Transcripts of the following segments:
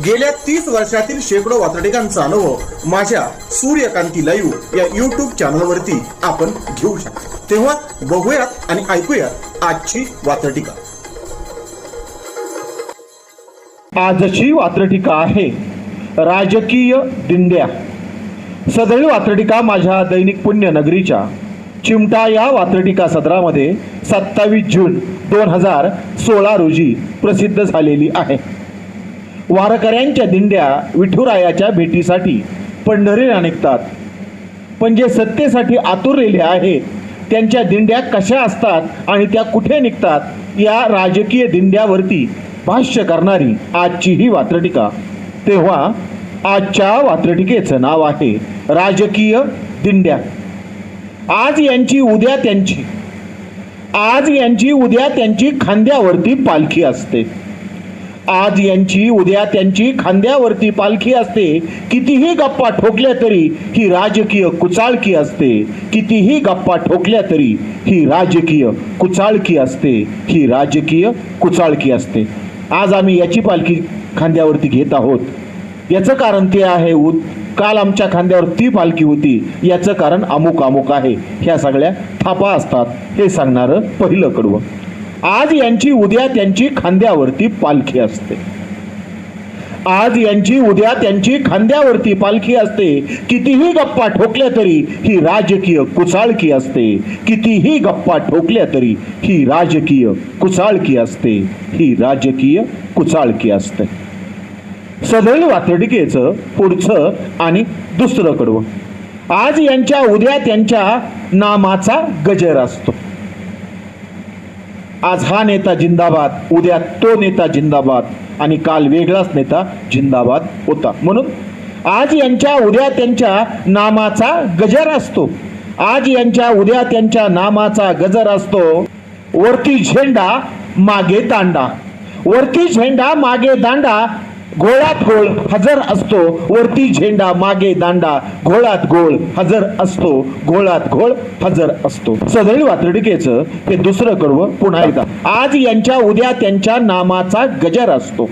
गेल्या तीस वर्षातील शेकडो वातडिकांचा अनुभव माझ्या सूर्यकांती लाईव्ह या युट्यूब चॅनलवरती आपण घेऊ शकतो. तेव्हा बघूयात आणि ऐकूयात आजची वातडिका आजची वात्रटिका आहे राजकीय दिंड्या. सदळी वात्रटिका माझ्या दैनिक पुण्यनगरीच्या चिमटा या वात्रटिका सदरामध्ये सत्तावीस जून दोन हजार सोळा रोजी प्रसिद्ध झालेली आहे. वारकऱ्यांच्या दिंड्या विठुरायाच्या भेटीसाठी पंढरीला निघतात. पण जे सत्तेसाठी आतुरलेले आहेत त्यांच्या दिंड्या कशा असतात आणि त्या कुठे निघतात या राजकीय दिंड्यावरती भाष्य करणारी आजची ही वात्रटिका. तेव्हा आजच्या वात्रटिकेचं नाव आहे राजकीय दिंड्या. आज यांची उद्या त्यांची. आज यांची उद्या त्यांची खांद्यावरती पालखी असते. आज यांची उद्या त्यांची खांद्यावरती पालखी असते. कितीही गप्पा ठोकल्या तरी ही राजकीय कुचाळकी असते. कितीही गप्पा ठोकल्या तरी ही राजकीय कुचाळकी असते. ही राजकीय कुचाळकी असते. आज आम्ही याची पालखी खांद्यावरती घेत आहोत. याचं कारण ते आहे उद काल आमच्या खांद्यावर ती पालखी होती. याचं कारण अमुक अमुक आहे. ह्या सगळ्या थापा असतात. हे सांगणारं पहिलं कडवं. आज यांची उद्या त्यांची खांद्यावरती पालखी असते. आज यांची उद्या त्यांची खांद्यावरती पालखी असते. कितीही गप्पा ठोकल्या तरी ही राजकीय कुचाळकी असते. कितीही गप्पा ठोकल्या तरी ही राजकीय कुचाळकी असते. ही राजकीय कुचाळकी असते. सदैव वातडिकेचं पुढचं आणि दुसरं कडवं. आज यांच्या उद्या त्यांच्या नामाचा गजर असतो. आज हा नेता जिंदाबाद उद्या तो नेता जिंदाबाद आणि काल वेगळाच नेता जिंदाबाद होता. म्हणून आज यांच्या उद्या त्यांच्या नामाचा गजर असतो. आज यांच्या उद्या त्यांच्या नामाचा गजर असतो. वरती झेंडा मागे दांडा. वरती झेंडा मागे दांडा गोळात घोळ हजर असतो. वरती झेंडा मागे दांडा. घोळात घोळ हजर असतो. घोळात घोळ हजर असतो. सदैव वात्रडिकेचं हे दुसरं कडवं पुन्हा एकदा. आज यांच्या उद्या त्यांच्या नामाचा गजर असतो.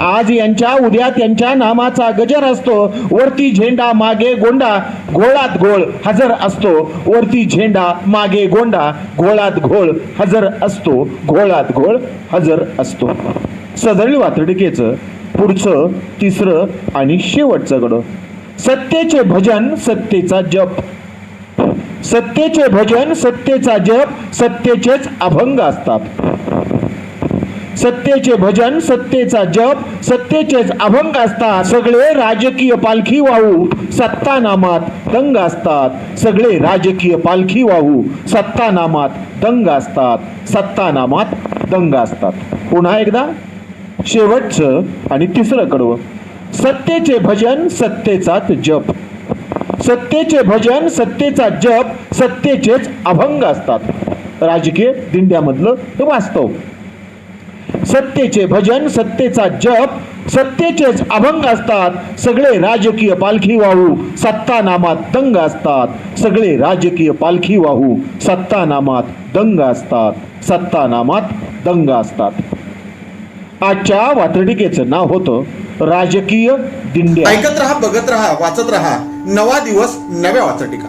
आज यांच्या उद्या त्यांच्या नामाचा गजर असतो. वरती झेंडा मागे गोंडा. घोळात घोळ हजर असतो. वरती झेंडा मागे गोंडा. घोळात घोळ हजर असतो. घोळात घोळ हजर असतो. सदळी वातडिकेचं पुढचं तिसरं आणि शेवटचं गड. सत्तेचे भजन सत्तेचा जप. सत्तेचे भजन सत्तेचा जप सत्तेचेच अभंग असतात. सत्तेचे भजन सत्तेचा जप सत्तेचेच अभंग असतात. सगळे राजकीय पालखी वाहू सत्ता नामात दंग असतात. सगळे राजकीय पालखी वाहू सत्ता नामात दंग असतात. सत्ता नामात दंग असतात. पुन्हा एकदा. शेवटचं आणि तिसरं कडवं. सत्तेचे भजन सत्तेचाच जप. सत्तेचे भजन सत्तेचा जप सत्तेचेच अभंग असतात. राजकीय दिंड्यामधलं हे वास्तव. सत्तेचे भजन सत्तेचा जप सत्तेचेच अभंग असतात. सगळे राजकीय पालखी वाहू सत्ता नामात दंग असतात. सगळे राजकीय पालखी वाहू सत्ता नामात दंग असतात. सत्ता नामात दंग असतात. आजच्या वातडिकेचं नाव होतं राजकीय दिंडी ऐकत रहा बघत रहा वाचत रहा. नवा दिवस नव्या वाचटिका